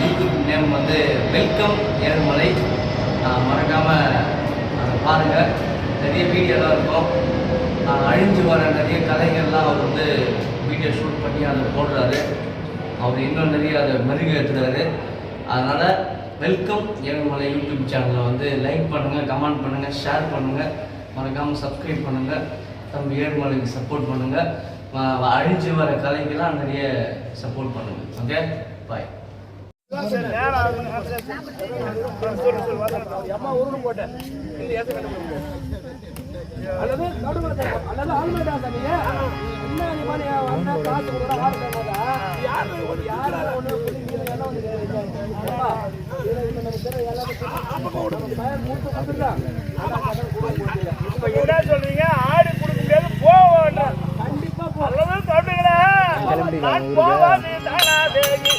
YouTube name வந்து welcome Ezhumalai மறக்காமல் பாருங்கள் நிறைய வீடியோலாம் இருக்கும். அழிஞ்சு வர நிறைய கலைகள்லாம் அவர் வந்து வீடியோ ஷூட் பண்ணி அதை போடுறாரு. அவர் இன்னும் நிறைய அதை மெருகேற்றுறாரு அதனால் வெல்கம் ஏழுமலை யூடியூப் சேனலை வந்து லைக் பண்ணுங்கள் கமெண்ட் பண்ணுங்கள் ஷேர் பண்ணுங்கள் மறக்காமல் சப்ஸ்கிரைப் பண்ணுங்கள் தம்பி ஏழுமலைக்கு சப்போர்ட் பண்ணுங்கள் அழிஞ்சு வர கலைக்கெல்லாம் நிறைய சப்போர்ட் பண்ணுங்கள் ஓகே பாய் என்ன சொல்றீங்க ஆடு கொடுக்க முடியாது போவோம் கண்டிப்பா போ. அல்லது சொல்றீங்களா நான் போவாது தானா தேவி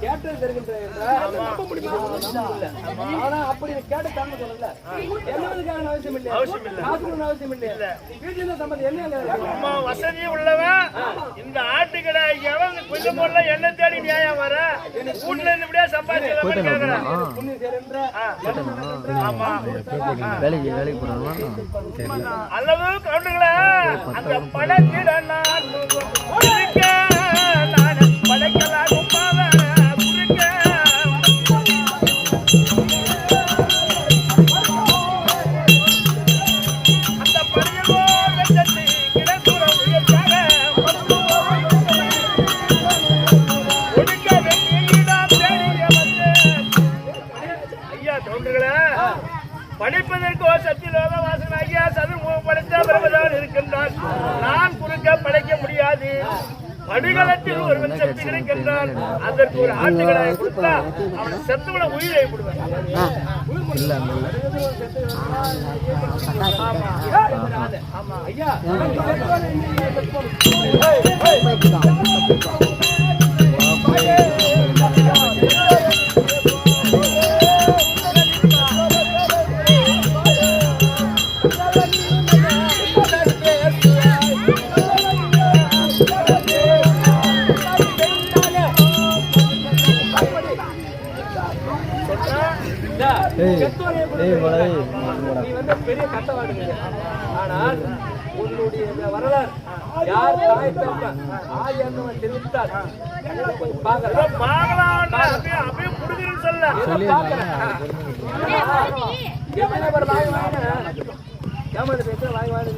கேட்டது தெரிகின்ற ஆனா அப்படி கேட்டு சொல்லல. இல்லை. அவசியம் இல்லை. காசு கொடுக்கணும் அவசியம் இல்லை. வீட்டுல இருந்த சம்பந்தம் என்ன இல்லை? இருக்கு? அம்மா வசதி உள்ளவன். இந்த ஆட்டுக்கடை எவன் கொஞ்சம் போல என்ன தேடி நியாயம் வர? வீட்டுல இருந்து இப்படியே சம்பாதிச்சு அல்லது கவுண்டுங்களா அந்த படத்திட நான் செத்து கிடைக்கின்றான் அதற்கு ஒரு ஆட்டுகளை கொடுத்தா அவன் செத்துவிட உயிரை விடுவேன் ஆமா ஐயா, நீ வந்து பெரிய கட்டவாடுங்க. ஆனால் உன்னுடைய வரலாறு யார் தாய் தப்பன் ஆய் என்னவன் வாங்கின ஏமாந்து பேசுற வாங்கி வாங்கி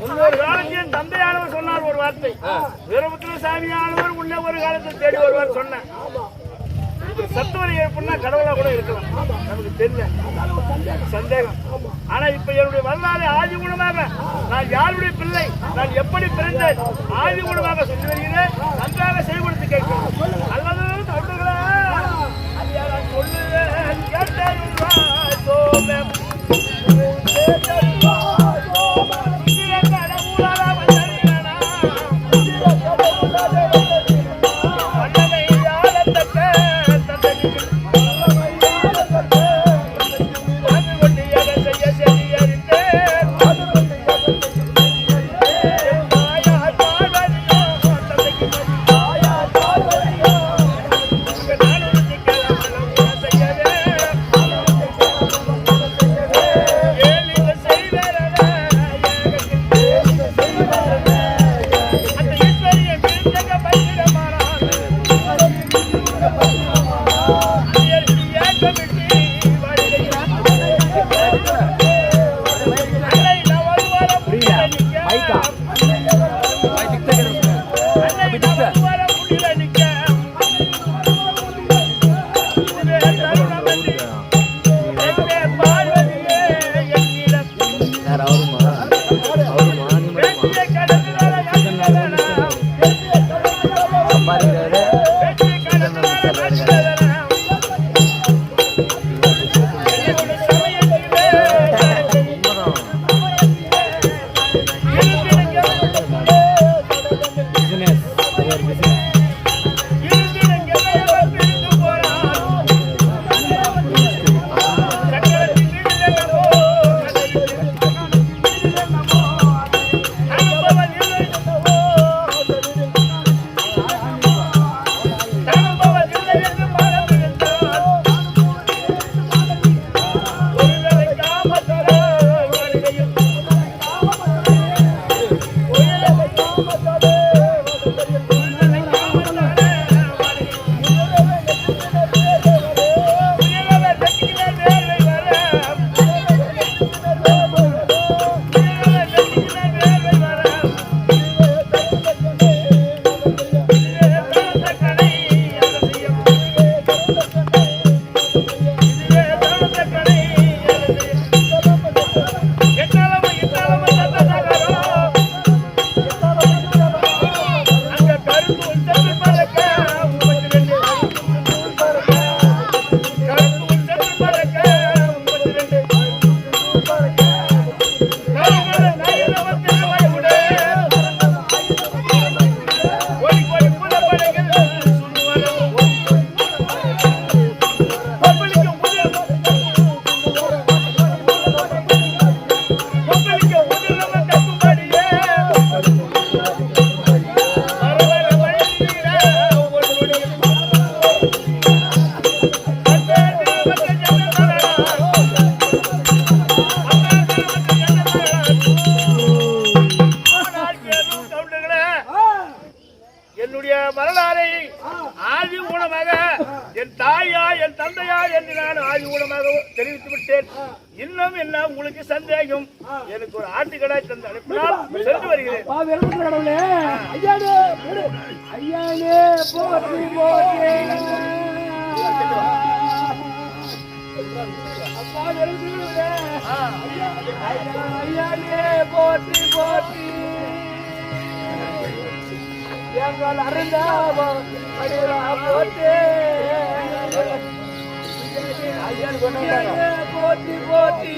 முன்னொரு காலத்தில் தந்தையானவர் சொன்னார் ஒரு வார்த்தை. வீரபுத்திர சாமியானவர் உன்னை ஒரு காலத்தில் தேடி வருவார் சொன்னேன். சத்துவரை ஏற்படுனா கடவுளா கூட இருக்கலாம். நமக்கு தெரியல சந்தேகம். ஆனா இப்ப என்னுடைய வரலாறு ஆதி குணமாக நான் யாருடைய பிள்ளை நான் எப்படி பிறந்தேன் ஆதி குணமாக சொல்லி வருகிறேன் நன்றாக செயல்படுத்தி கேட்கிறேன். அல்லது நான் சொல்லுவேன் கேட்டேன் ஆதி மூலமாக என் தாயா என் தந்தையா என்று நான் ஆதி மூலமாக தெரிவித்து விட்டேன் இன்னும் என்ன உங்களுக்கு சந்தேகம்? எனக்கு ஒரு ஆட்டுக்கடாய் தந்து அனுப்பினால் சென்று வருகிறேன். ஐயானே போற்றி போற்றி. ஐயானே போற்றி போற்றி. எங்கள் அருந்தாவம் அடிரா போற்றி ஐயானே போற்றி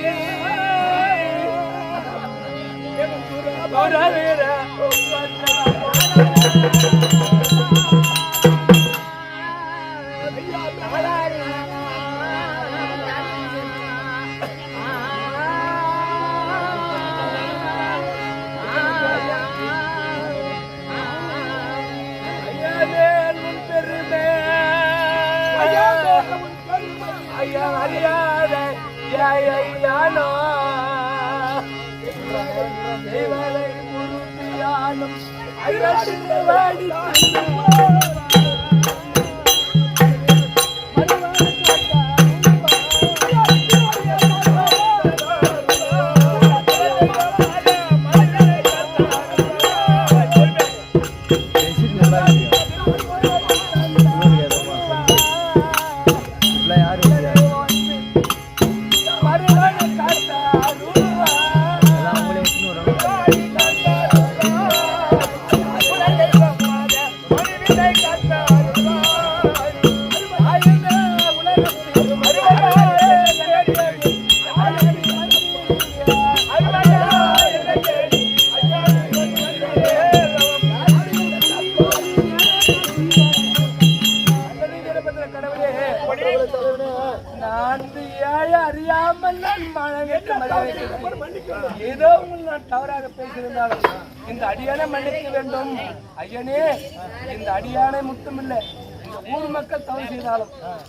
முழுமையாலும் ஐயத்தின் வாடி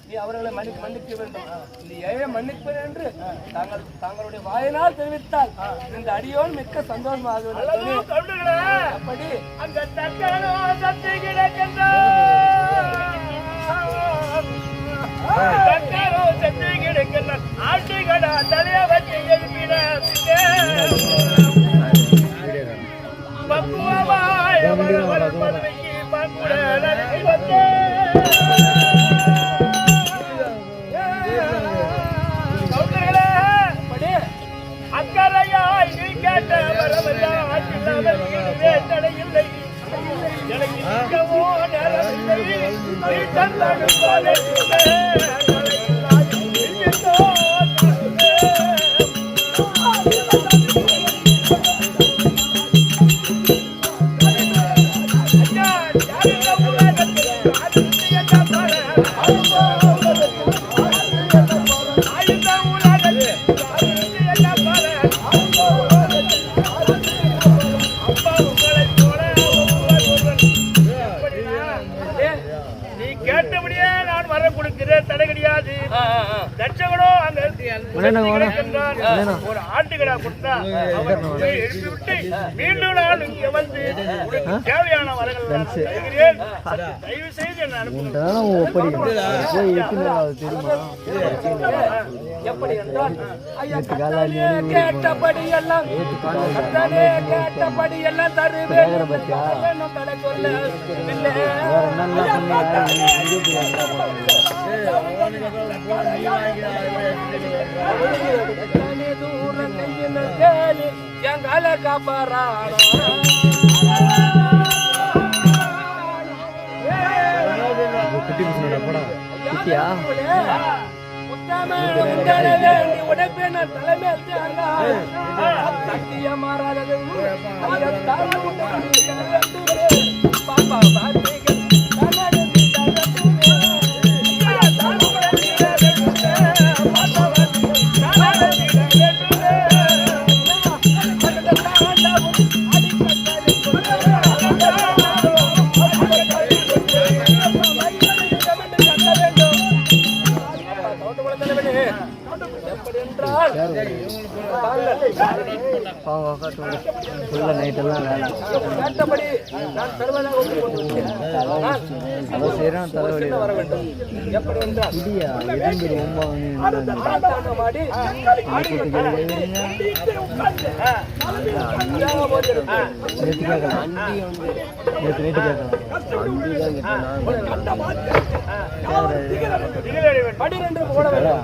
நீ அவர்களை மன்னி மன்னிக்க வேண்டும். இந்த ஏழை மன்னிப்பேன் என்று தாங்கள் தாங்களுடைய வாயினால் தெரிவித்தால் இந்த அடியோன் மிக்க சந்தோஷமாக அப்படி. அந்த தக்கனோ சத்து கிடக்கின்ற. தலைய வச்சு எழுப்பிட பக்குவமாய் நீ தந்தது தடை கிடையாது தட்சகனோ அங்க. ஒரு ஆட்டுக்கடா கொடுத்தா எழுப்பி விட்டு மீண்டும் நான் இங்க வந்து தேவையான வரங்கள் தயவு செய்து என்ன கேட்டபடி எல்லாம் கேட்டபடி எல்லாம் தருவேன் வேணும் தடை சொல்ல இல்லை. கத்தானே குட்டியா? உட்காந்து ஃபுல்லாக நைட்டெல்லாம் வேலை அதான் சரியான தலைவலி இடியா இரும்பு ரொம்ப. நேற்று கேட்கலாம் நேற்று நைட்டு கேட்கலாம் திகிலடைய வேண்டும் பனிரெண்டு போட வேண்டும்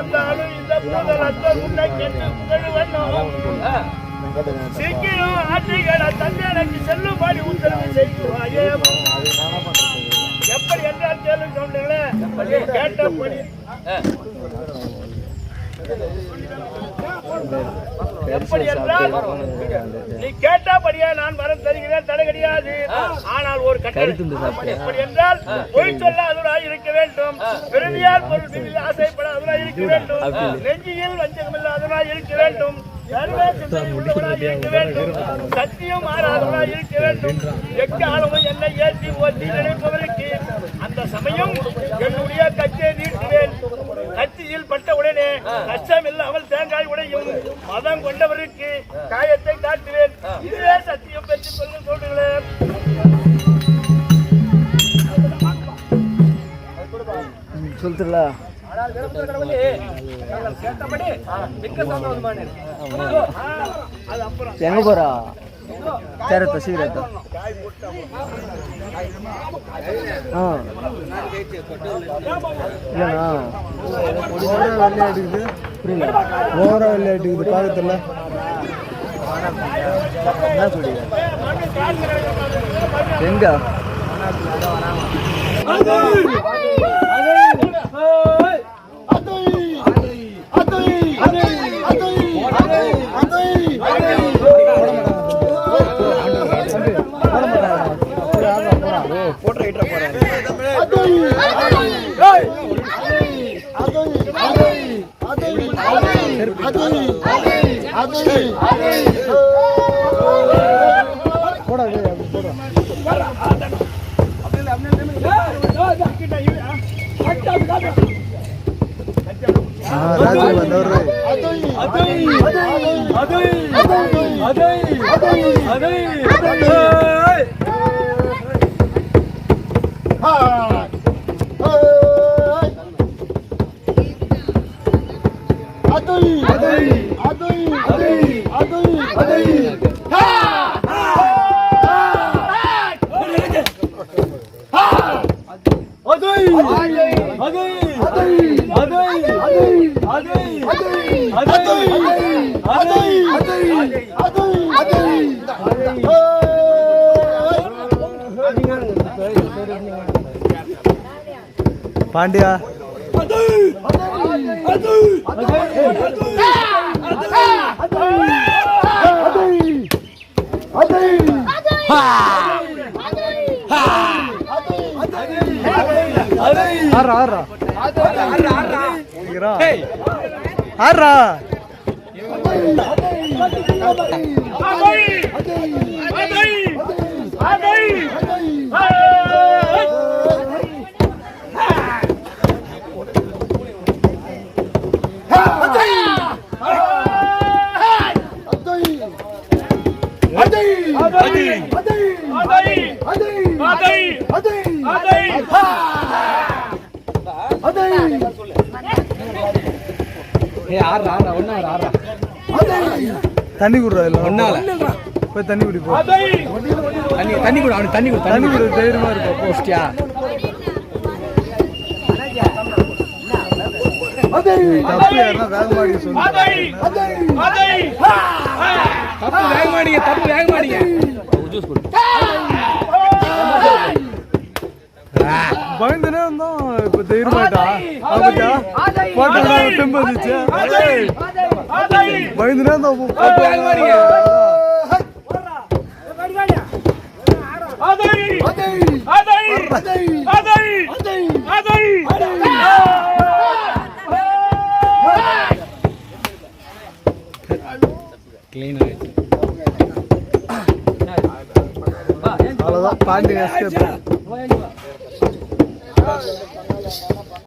இருந்தாலும் இடம் வந்தாலும் இந்த பூதரத்தை உன்னை கெட்டு புகழுவனும் சீக்கிரம் ஆட்சிகளை தந்தையனுக்கு செல்லும்படி உத்தரவு செய்வாயே எப்படி என்றால் கேள்வி சொன்னீங்களே கேட்டபடி. எப்படி என்றால் நீ கேட்டபடியே நான் வரம் தருகிறேன் தடை கிடையாது ஆனால் ஒரு கட்டளை? எப்படி என்றால் பொய் சொல்ல அதுராய் இருக்க வேண்டும். பெருமையால் பொருள் ஆசைப்பட அதுராய் இருக்க வேண்டும். நெஞ்சியில் வஞ்சகம் இல்லாதவராய் இருக்க வேண்டும். சத்தியம் இருக்க வேண்டும் எக்காலமும் என்னை ஏற்றி ஓட்டி நினைப்பவருக்கு அந்த சமயம் என்னுடைய கட்சியை நீட்டுவேன் கட்சியில் பட்ட உடனே கஷ்டம் இல்லாமல் தேங்காய் உடையும் மதம் கொண்டவருக்கு காயத்தை காட்டுவேன் இதுவே சத்தியம் பெற்றுக் கொள்ள சொல்லுங்களேன் சொல்லுங்களா ஆனால் விரும்புகிற கடவுளே, நாங்கள் கேட்டபடி மிக்க சந்தோஷமானேன். அது அப்புறம் எங்க போறா சேரத்த சீக்கிரத்த இல்லைண்ணா. ஓவரா வெள்ளை அடிக்குது. புரியல ஓவரா வெள்ளை அடிக்குது. என்ன சொல்லுங்க எங்க? 阿 녕. Opa! பாண்டியா. ஆறா ஆறா ஆறா ஆறா தண்ணி குடுறா இல்ல ஒண்ணால போய் தண்ணி குடி போ தண்ணி தண்ணி குடு அவனுக்கு தண்ணி குடு தண்ணி குடு தைரியமா இருக்கு போஸ்டியா தப்பு வேகமாடி சொல்லு. தப்பு தப்பு வேகமாடிங்க பயந்துனே இருந்தோம் இப்ப தைரியமாயிட்டா அப்படியா போட்டோ டெம்பு வந்துச்சு பயந்துனா. அதை அதை அதை আজকে